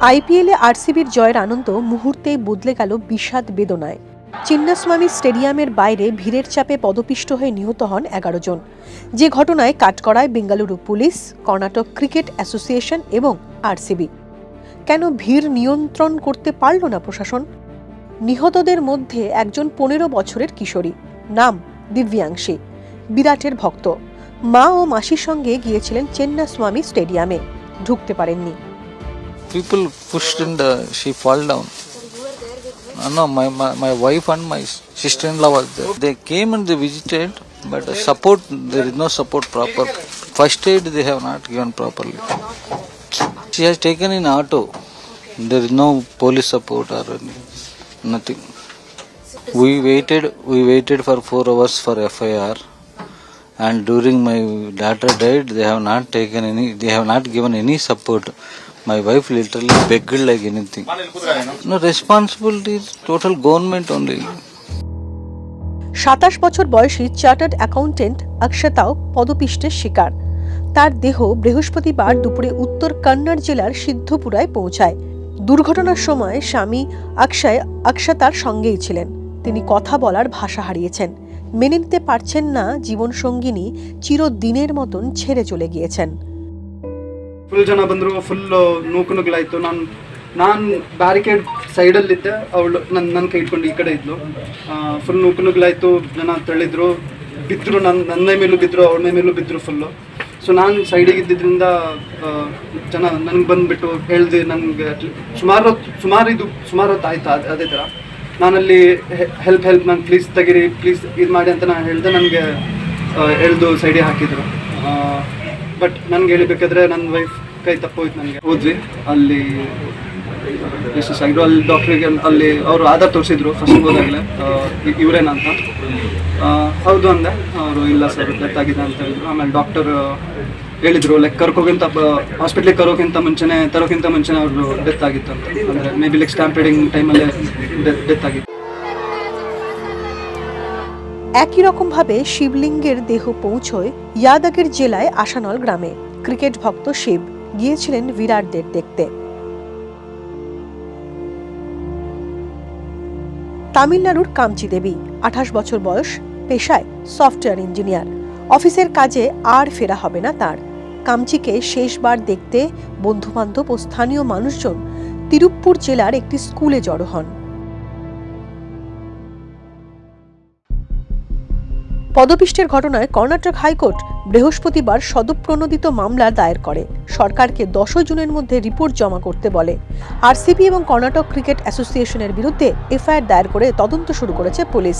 আইপিএলে আরসিবির জয়ের আনন্দ মুহূর্তেই বদলে গেল বিষাদ বেদনায়। চিন্নাস্বামী স্টেডিয়ামের বাইরে ভিড়ের চাপে পদপিষ্ট হয়ে নিহত হন এগারো জন। যে ঘটনায় কাটকড়ায় Bengaluru police, Karnataka cricket association এবং আরসিবি। কেন ভিড় নিয়ন্ত্রণ করতে পারল না প্রশাসন? নিহতদের মধ্যে একজন পনেরো বছরের কিশোরী। নাম দিব্যাংশী। বিরাটের ভক্ত। মা ও মাসির সঙ্গে গিয়েছিলেন চেন্নাস্বামী স্টেডিয়ামে। ঢুকতে পারেননি। People pushed and uh, she fall down. Uh, no, my, my my wife and my sister-in-law was there. They came and they visited, but support there is no support proper. First aid they have not given properly. She has taken in auto. There is no police support or any, nothing. We waited. We waited for four hours for FIR. And during my daughter died, they have not taken any. They have not given any support. My wife literally begged like anything. No, responsibility is total government only. সাতাশ বছর বয়সী chartered accountant অক্ষতাও পদপিষ্টের শিকার। তার দেহ বৃহস্পতিবার দুপুরে উত্তর কন্নড় জেলার সিদ্ধপুরায় পৌঁছায়। দুর্ঘটনার সময় স্বামী অক্ষয় অক্ষতার সঙ্গেই ছিলেন। তিনি কথা বলার ভাষা হারিয়েছেন। মেনে নিতে পারছেন না জীবনসঙ্গিনী চিরদিনের মতন ছেড়ে চলে গিয়েছেন। ಫುಲ್ ಜನ ಬಂದರು ಫುಲ್ ನೂಕು ನುಗ್ಲಾಯಿತು ನಾನು ನಾನು ಬ್ಯಾರಿಕೇಡ್ ಸೈಡಲ್ಲಿದ್ದೆ ಅವಳು ನನ್ನ ನನ್ನ ಕೈ ಇಟ್ಕೊಂಡು ಈ ಕಡೆ ಇದ್ಲು. ಫುಲ್ ನೂಕು ನುಗ್ಲಾಯಿತು ಜನ ತಳ್ಳಿದ್ರು. ಬಿದ್ದರು ನನ್ನ ನನ್ನ ಮೇಲೂ ಬಿದ್ದರು ಅವಳ ಮೇಲೂ ಬಿದ್ದರು ಫುಲ್ಲು ಸೊ ನಾನು ಸೈಡಿಗೆ ಇದ್ದಿದ್ದರಿಂದ ಜನ ನನಗೆ ಬಂದುಬಿಟ್ಟು ಹೇಳ್ದೆ ನನಗೆ ಸುಮಾರು ಹೊತ್ತು ಸುಮಾರು ಇದು, ಸುಮಾರು ಹೊತ್ತು ಆಯಿತು ಅದು, ಅದೇ ಥರ ನಾನಲ್ಲಿ ಹೆಲ್ಪ್ ಹೆಲ್ಪ್ ನಾನು ಪ್ಲೀಸ್ ತೆಗೀರಿ ಪ್ಲೀಸ್ ಇದು ಮಾಡಿ ಅಂತ ನಾನು ಹೇಳಿದೆ, ನನಗೆ ಎಳ್ದು ಸೈಡಿಗೆ ಹಾಕಿದ್ರು. ಬಟ್ ನನ್ಗೆ ಹೇಳಿಬೇಕಾದ್ರೆ ನನ್ನ ವೈಫ್ ಕೈ ತಪ್ಪೋಯ್ತು ನನಗೆ. ಹೋದ್ವಿ. ಅಲ್ಲಿ ಎಷ್ಟು ಆಗಿದ್ರು ಅಲ್ಲಿ ಡಾಕ್ಟ್ರಿಗೆ ಅಲ್ಲಿ ಅವರು ಆಧಾರ್ ತೋರಿಸಿದ್ರು ಫಸ್ಟ್ ಹೋದಾಗಲೇ. ಇವರೇನಂತ ಹೌದು ಅಂದೆ. ಅವರು, ಇಲ್ಲ ಸರ್ ಡೆತ್ ಆಗಿದೆ ಅಂತ ಹೇಳಿದ್ರು. ಆಮೇಲೆ ಡಾಕ್ಟರ್ ಹೇಳಿದ್ರು ಲೈಕ್ ಕರ್ಕೋಗಿಂತ ಹಾಸ್ಪಿಟ್ಲಿಗೆ ಕರೋಕ್ಕಿಂತ ಮುಂಚೆನೆ ತರೋಕ್ಕಿಂತ ಮುಂಚೆನೆ ಅವರು ಡೆತ್ ಆಗಿತ್ತು ಅಂತ. ಅಂದರೆ ಮೇ ಬಿ ಲೈಕ್ ಸ್ಟ್ಯಾಂಪೇಡಿಂಗ್ ಟೈಮಲ್ಲೇ ಡೆತ್ ಡೆತ್ ಆಗಿತ್ತು. একই রকমভাবে শিবলিঙ্গের দেহ পৌঁছয় ইয়াদাগের জেলায় আসানল গ্রামে। ক্রিকেট ভক্ত শিব গিয়েছিলেন বিরাটদের দেখতে। তামিলনাড়ুর কামচি দেবী, আঠাশ বছর বয়স, পেশায় সফটওয়্যার ইঞ্জিনিয়ার। অফিসের কাজে আর ফেরা হবে না তার। কামচিকে শেষবার দেখতে বন্ধুবান্ধব ও স্থানীয় মানুষজন তিরুপ্পুর জেলার একটি স্কুলে জড়ো হন। পদপিষ্টের ঘটনায় কর্ণাটক হাইকোর্ট বৃহস্পতিবার সদপ্রণোদিত মামলা দায়ের করে। সরকারকে দশই জুনের মধ্যে রিপোর্ট জমা করতে বলে। আরসিবি এবং কর্ণাটক ক্রিকেট অ্যাসোসিয়েশনের বিরুদ্ধে এফআইআর দায়ের করে তদন্ত শুরু করেছে পুলিশ।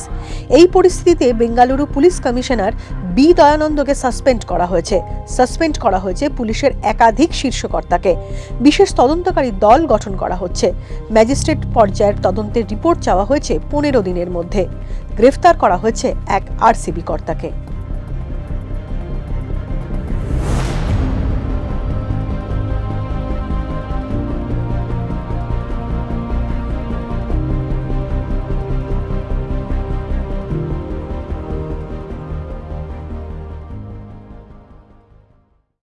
এই পরিস্থিতিতে বেঙ্গালুরু পুলিশ কমিশনার বি দয়ানন্দকে সাসপেন্ড করা হয়েছে। সাসপেন্ড করা হয়েছে পুলিশের একাধিক শীর্ষকর্তাকে। বিশেষ তদন্তকারী দল গঠন করা হচ্ছে। ম্যাজিস্ট্রেট পর্যায়ের তদন্তের রিপোর্ট চাওয়া হয়েছে পনেরো দিনের মধ্যে। গ্রেফতার করা হয়েছে এক আরসিবি কর্তাকে।